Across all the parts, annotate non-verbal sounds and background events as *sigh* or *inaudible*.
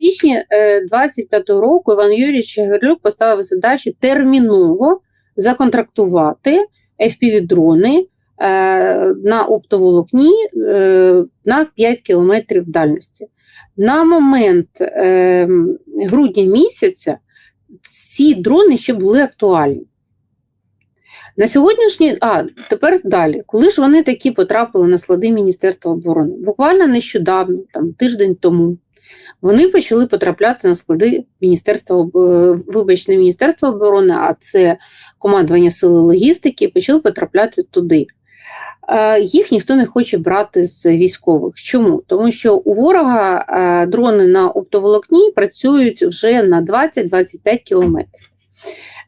Січні 25-го року Іван Юрійович Гаврилюк поставив задачі терміново законтрактувати FPV-дрони на оптоволокні е, на 5 кілометрів дальності. На момент е, грудня місяця ці дрони ще були актуальні. На сьогоднішній, а тепер далі, коли ж вони такі потрапили на склади Міністерства оборони? Буквально нещодавно, там тиждень тому, вони почали потрапляти на склади Міністерства вибачте, Міністерства оборони, а це командування сили логістики, почали потрапляти туди. Їх ніхто не хоче брати з військових. Чому? Тому що у ворога дрони на оптоволокні працюють вже на 20-25 кілометрів.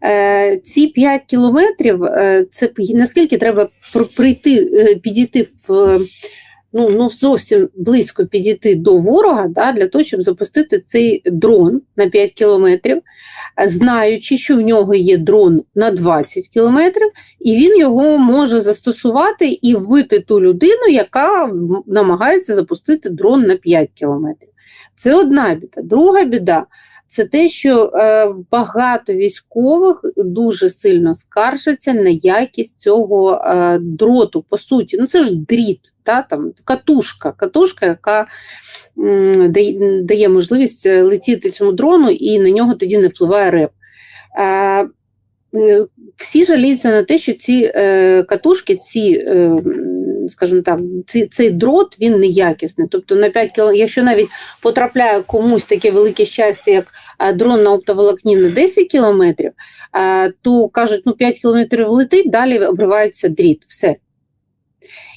Е, ці 5 кілометрів е, це наскільки треба прийти, е, підійти в ну, ну зовсім близько підійти до ворога да, для того, щоб запустити цей дрон на 5 кілометрів, знаючи, що в нього є дрон на 20 кілометрів, і він його може застосувати і вбити ту людину, яка намагається запустити дрон на 5 кілометрів. Це одна біда. Друга біда це те, що е, багато військових дуже сильно скаржаться на якість цього е, дроту. По суті, ну це ж дріт, та, там, катушка, катушка, яка дає, можливість е, летіти цьому дрону, і на нього тоді не впливає реп. Е, е всі жаліються на те, що ці е, катушки, ці е, скажімо так, цей, цей дрот він неякісний. Тобто на 5 км, якщо навіть потрапляє комусь таке велике щастя, як дрон на оптоволокні на 10 кілометрів, то кажуть, ну 5 кілометрів летить, далі обривається дріт. Все.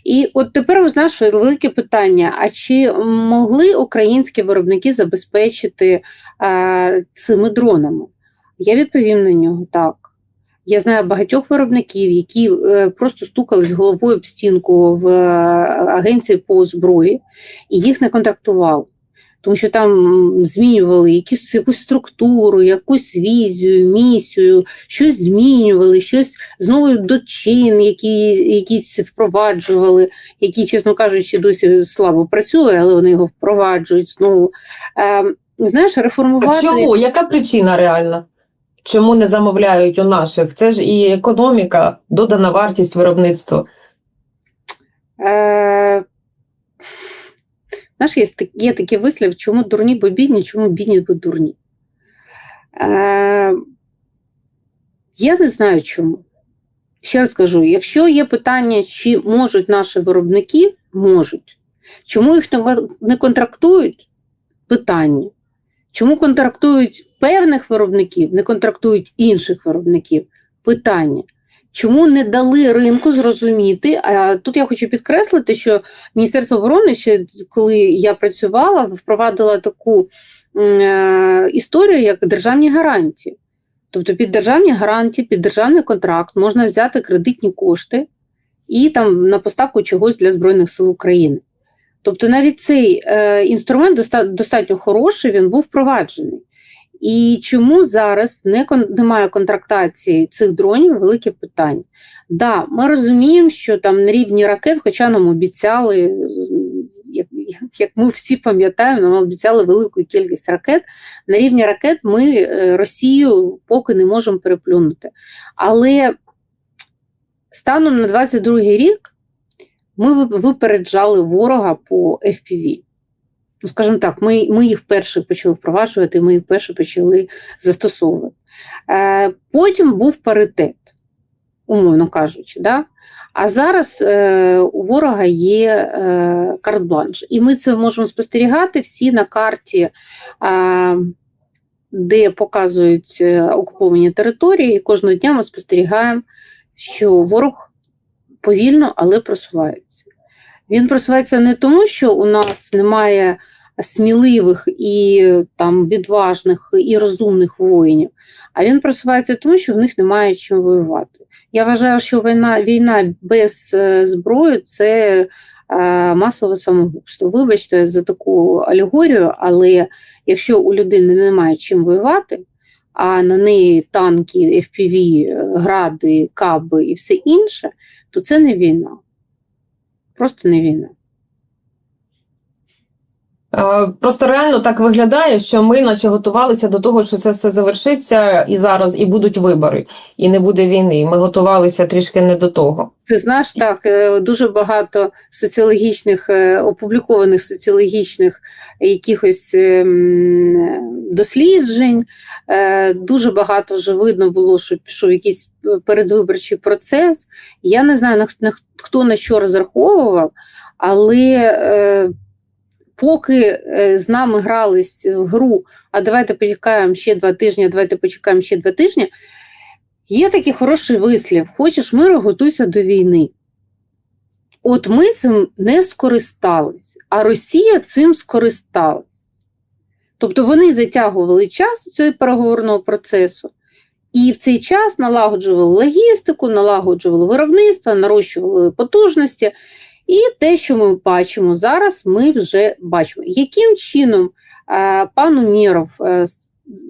І от тепер у нас велике питання: а чи могли українські виробники забезпечити е, цими дронами? Я відповім на нього так. Я знаю багатьох виробників, які е, просто стукались головою об стінку в е, агенції по зброї і їх не контрактували. Тому що там змінювали якусь, якусь структуру, якусь візію, місію, щось змінювали, щось знову дочин, які якісь впроваджували, які, чесно кажучи, досі слабо працює, але вони його впроваджують знову. Е, Знаєш, реформувати. А чому? Яка причина реальна? Чому не замовляють у наших? Це ж і економіка, додана вартість виробництва. Е, Знаєш, є, такий вислів, чому дурні, бо бідні, чому бідні, бо дурні. Е, Я не знаю чому. Ще раз кажу: якщо є питання, чи можуть наші виробники, можуть. Чому їх не контрактують? Питання. Чому контрактують певних виробників, не контрактують інших виробників? Питання. Чому не дали ринку зрозуміти? А тут я хочу підкреслити, що Міністерство оборони, ще коли я працювала, впровадило таку е, історію, як державні гарантії. Тобто під державні гарантії, під державний контракт можна взяти кредитні кошти і там на поставку чогось для Збройних сил України. Тобто навіть цей е, інструмент доста, достатньо хороший, він був впроваджений. І чому зараз не кон... немає контрактації цих дронів велике питання. Да, ми розуміємо, що там на рівні ракет, хоча нам обіцяли, як, як ми всі пам'ятаємо, нам обіцяли велику кількість ракет. На рівні ракет ми е, Росію поки не можемо переплюнути. Але станом на 22 рік ми випереджали ворога по FPV. Ну, скажімо так, ми ми їх перші почали впроваджувати, ми їх перші почали застосовувати. Е, Потім був паритет, умовно кажучи. Да? А зараз е, у ворога є е, карт-бланш. І ми це можемо спостерігати всі на карті, е, де показують е, окуповані території. І кожного дня ми спостерігаємо, що ворог повільно, але просувається. Він просувається не тому, що у нас немає сміливих і там відважних і розумних воїнів, а він просувається тому, що в них немає чим воювати. Я вважаю, що війна війна без е, зброї це е, масове самогубство. Вибачте за таку алегорію, але якщо у людини немає чим воювати, а на неї танки, FPV, гради, каби і все інше, то це не війна. Просто не війна. Е, Просто реально так виглядає, що ми наче готувалися до того, що це все завершиться і зараз, і будуть вибори, і не буде війни. Ми готувалися трішки не до того. Ти знаєш, так, е, дуже багато соціологічних, е, опублікованих соціологічних якихось ем, досліджень. Дуже багато вже видно було, що пішов якийсь передвиборчий процес. Я не знаю, хто на що розраховував, але поки е, з нами грались в гру, а давайте почекаємо ще два тижні, давайте почекаємо ще два тижні. Є такий хороший вислів: хочеш миру, готуйся до війни. От ми цим не скористались, а Росія цим скористалась. Тобто вони затягували час цього переговорного процесу, і в цей час налагоджували логістику, налагоджували виробництво, нарощували потужності. І те, що ми бачимо зараз, ми вже бачимо. Яким чином е, пан Умєров е,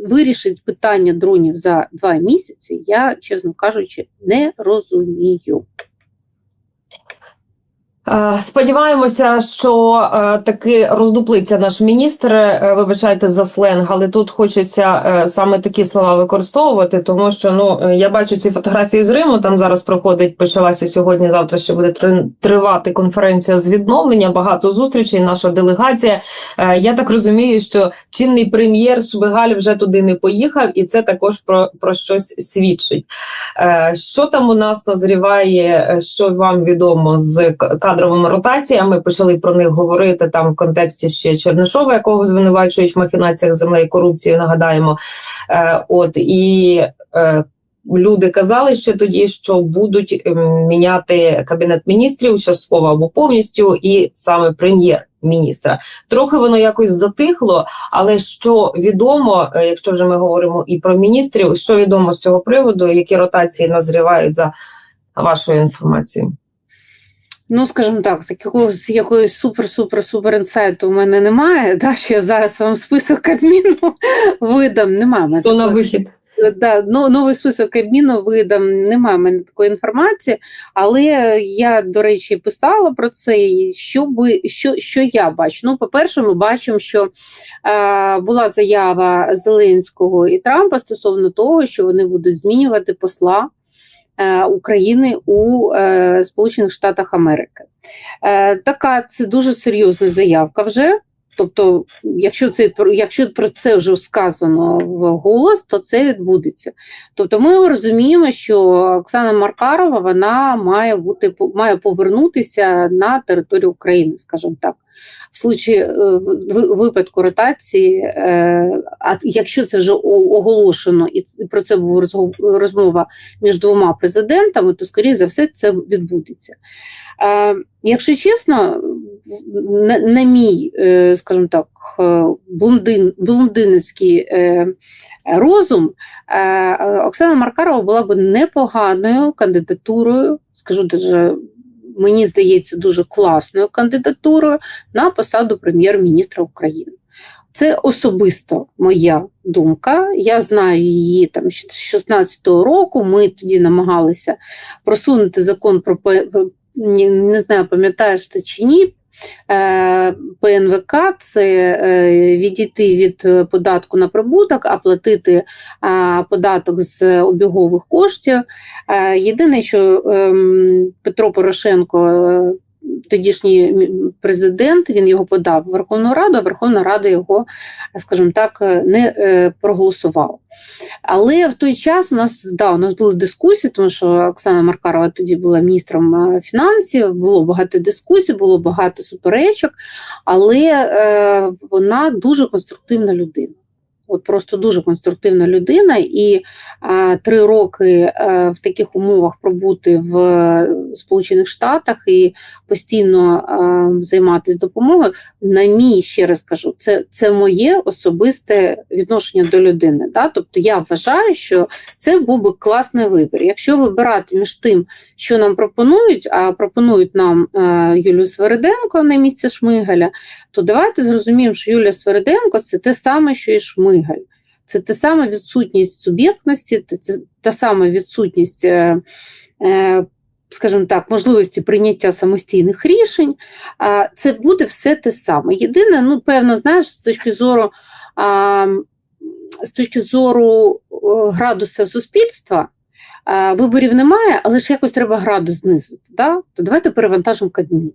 вирішить питання дронів за два місяці, я, чесно кажучи, не розумію. Е, Сподіваємося, що е, таки роздуплиться наш міністр. Е, Вибачайте за сленг, але тут хочеться саме такі слова використовувати, тому що ну я бачу ці фотографії з Риму. Там зараз проходить, почалася сьогодні. Завтра ще буде тривати конференція з відновлення. Багато зустрічей. Наша делегація. Я так розумію, що чинний прем'єр Швигаль вже туди не поїхав, і це також про, про щось свідчить. Що там у нас назріває, що вам відомо з к- кадровими ротаціями? Почали про них говорити там в контексті ще Чернишова, якого звинувачують в махінаціях землею корупції. Нагадаємо, Е, от і е, люди казали ще тоді, що будуть ем, міняти кабінет міністрів частково або повністю, і саме прем'єр-міністра. Трохи воно якось затихло, але що відомо, е, якщо вже ми говоримо і про міністрів, що відомо з цього приводу, які ротації назрівають за вашою інформацією? Ну, скажімо так, такого якоїсь супер-супер-супер інсайту у мене немає. *laughs* Да, що я зараз вам список Кабміну видам. Немає. мене То на вихід. Да, ну, новий список Кабміну видам, немає в мене такої інформації, але я, до речі, писала про це, що, би, що, що я бачу. Ну, по-перше, ми бачимо, що е, була заява Зеленського і Трампа стосовно того, що вони будуть змінювати посла України у е, Сполучених Штатах Америки. Е, така це дуже серйозна заявка вже. Тобто, якщо це якщо про це вже сказано в голос, то це відбудеться. Тобто, ми розуміємо, що Оксана Маркарова вона має бути має повернутися на територію України, скажімо так. В случаї е, в- випадку ротації, е, а якщо це вже оголошено і про це була розмова між двома президентами, то скоріше за все це відбудеться. Е, Якщо чесно, на, на мій, скажімо так, блондин, блондинецький розум, Оксана Маркарова була б непоганою кандидатурою, скажу даже, мені здається, дуже класною кандидатурою на посаду прем'єр-міністра України. Це особисто моя думка. Я знаю її там з 16-го року. Ми тоді намагалися просунути закон про не знаю, пам'ятаєш ти чи ні. Е, ПНВК це е, відійти від е, податку на прибуток, а платити податок з обігових коштів. Єдине, що ем, Петро Порошенко, тодішній президент, він його подав в Верховну Раду, а Верховна Рада його, скажімо так, не е, проголосувала. Але в той час у нас да, у нас були дискусії, тому що Оксана Маркарова тоді була міністром е, фінансів, було багато дискусій, було багато суперечок, але е, вона дуже конструктивна людина. От просто дуже конструктивна людина, і а, три роки а, в таких умовах пробути в е, Сполучених Штатах і постійно а, займатися допомогою. На мій ще раз кажу, це, це моє особисте відношення до людини. Да? Тобто я вважаю, що це був би класний вибір. Якщо вибирати між тим, що нам пропонують, а пропонують нам е, Юлію Свериденко на місце Шмигаля, то давайте зрозуміємо, що Юлія Свериденко це те саме, що і Шмигаль. Це те саме відсутність суб'єктності, це та сама відсутність е, е, скажімо так, можливості прийняття самостійних рішень, це буде все те саме. Єдине, ну, певно, знаєш, з точки зору, з точки зору градуса суспільства, виборів немає, але ж якось треба градус знизити. Да? То давайте перевантажимо Кабмін.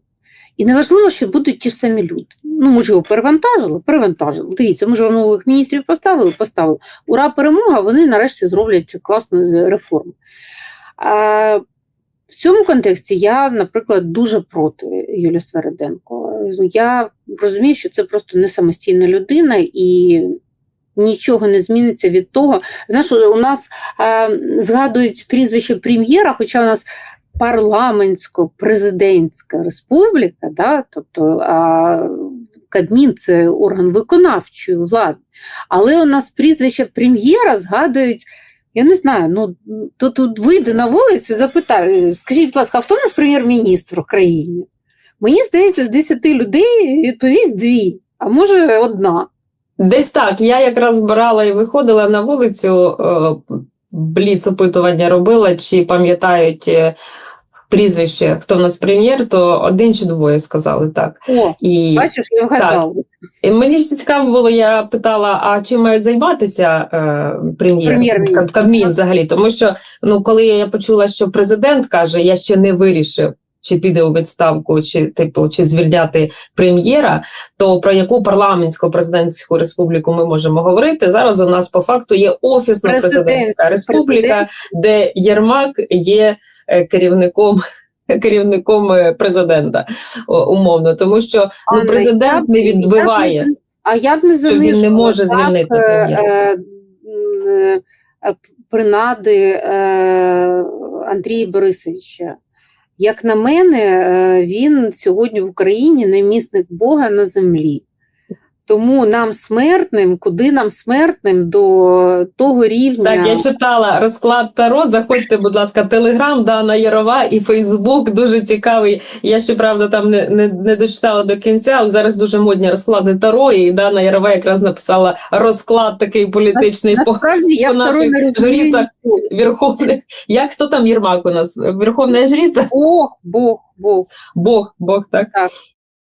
І неважливо, що будуть ті ж самі люди. Ну, ми ж його перевантажили, перевантажили. Дивіться, ми ж вам нових міністрів поставили, поставили. Ура, перемога! Вони нарешті зроблять класну реформу. А, в цьому контексті я, наприклад, дуже проти Юлії Свериденко. Я розумію, що це просто не самостійна людина і нічого не зміниться від того. Знаєш, у нас е, згадують прізвище прем'єра, хоча у нас парламентсько-президентська республіка, да? тобто а, Кабмін це орган виконавчої влади. Але у нас прізвище прем'єра згадують. Я не знаю, ну то тут вийде на вулицю, запитаю, скажіть, будь ласка, а хто у нас прем'єр-міністр в країні? Мені здається, з 10 людей відповість дві, а може одна. Десь так. Я якраз збирала і виходила на вулицю, е, бліц опитування робила, чи пам'ятають е, прізвище, хто в нас прем'єр, то один чи двоє сказали так. О, І, бачиш, я вгадала. і мені ж цікаво було, я питала, а чим мають займатися е, прем'єр, Кабмін взагалі? Тому що ну, коли я почула, що президент каже, я ще не вирішив. Чи піде у відставку, чи типу, чи звільняти прем'єра, то про яку парламентську президентську республіку ми можемо говорити? Зараз у нас по факту є офісна Президент, президентська республіка, де Єрмак є е, керівником. *laughs* Керівником е, президента умовно, тому що ну, президент не відбиває. А я б не Що він не може звільнити е, е, е, принади е, Андрія Борисовича. Як на мене, е, він сьогодні в Україні намісник Бога на землі. Тому нам смертним, куди нам смертним до того рівня. Так, я читала розклад Таро. Заходьте, будь ласка, Телеграм, Дана Ярова і Фейсбук. Дуже цікавий. Я щоправда там не, не, не дочитала до кінця, але зараз дуже модні розклади Таро, і Дана Ярова якраз написала розклад такий політичний по, Насправді по второй наших не жрицях Верховних. Як хто там Єрмак у нас? Верховна жриця? Бог, Бог, Бог. Бог, Бог, так. Так.